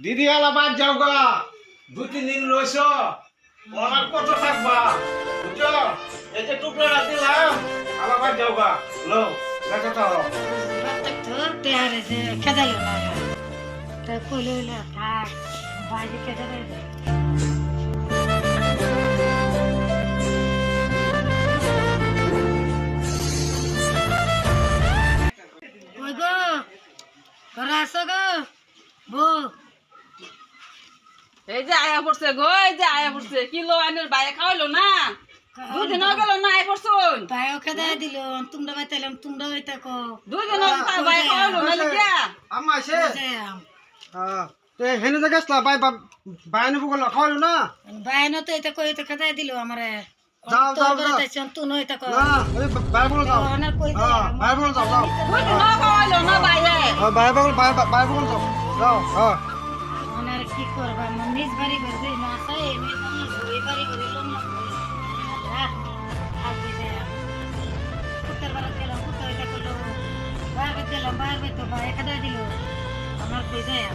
দিদি আলা বাদ যাও গা দু, তিন দিন রয়েছ ওনার কত থাকবা? বুঝছ? এই যে টুকরা দিলাম আলা বাদ যাও গা। লো দেখো তো। বাইরে খেদা দেয় ঘরে আসো গো। বউ এই যে আয়া পড়ছে গো এই যে আয়া পড়ছে। কিলো আইনের বাইরে খাওয়াইলো না? দুই দিন গেল না আয় পড়ছুন? পায়ও খেদাই দিল তোমরা বাইতাইলাম তোমরা বাইতা কো দুই দিন তার বাইরে খাওয়াইলো না লিখিয়া? আম্মা তে হেনে আসলা বাই বাইনে বুকল খাওয়ালো না? বাইনো তো এটা কই তো খেদাই দিল আমারে। যাও, যাও, যাও। তুই নই কো না ওই বাই যাও। হ্যাঁ বাই বল যাও যাও। দুই দিন খাওয়াইলো না বাইরে? হ্যাঁ বাই বল বাই বাই যাও। যাও হ্যাঁ ওনার কি করবা নিজ বাড়ি করে না সাই এমনি আমার ওই বাড়ি করে লোন না রাত আগে যে কুত্তার বাড়ি গেলাম কুত্তা ওইটা করল বাইরে গেলাম বাইরে তো বাইরে খেদাই দিল আমার কই যায়